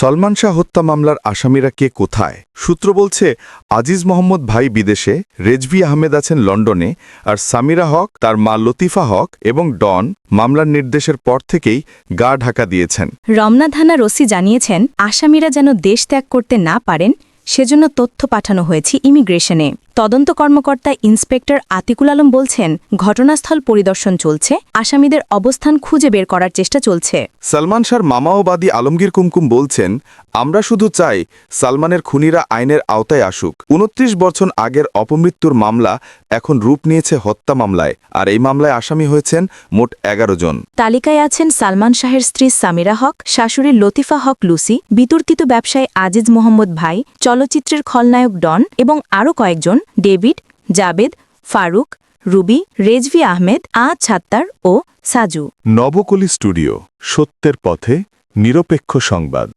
সলমান শাহ হত্যা মামলার আসামিরা কে কোথায়? সূত্র বলছে, আজিজ মোহাম্মদ ভাই বিদেশে, রেজভি আহমেদ আছেন লন্ডনে, আর সামিরা হক, তার মা লতিফা হক এবং ডন মামলার নির্দেশের পর থেকেই গা ঢাকা দিয়েছেন। রমনা থানার রসি জানিয়েছেন, আসামিরা যেন দেশ ত্যাগ করতে না পারেন, সেজন্য তথ্য পাঠানো হয়েছে ইমিগ্রেশনে। তদন্ত কর্মকর্তা ইন্সপেক্টর আতিকুল আলম বলছেন ঘটনাস্থল পরিদর্শন চলছে আসামিদের অবস্থান খুঁজে বের করার চেষ্টা চলছে। সালমান শাহর মামাওবাদী আলমগীর কুমকুম বলছেন আমরা শুধু চাই সালমানের খুনিরা আইনের আওতায় আসুক। উনত্রিশ বছর আগের অপমৃত্যুর মামলা এখন রূপ নিয়েছে হত্যা মামলায় আর এই মামলায় আসামি হয়েছেন মোট এগারো জন। তালিকায় আছেন সালমান শাহের স্ত্রী সামিরা হক শাশুড়ি লতিফা হক লুসি বিতর্কিত ব্যবসায়ী আজিজ মোহাম্মদ ভাই চলচ্চিত্রের খলনায়ক ডন এবং আরও কয়েকজন ডেভিড, জাবেদ, ফারুক, রুবি, রেজভি আহমেদ আ ছাত্তার ও সাজু। নবকলি স্টুডিও, সত্যের পথে নিরপেক্ষ সংবাদ।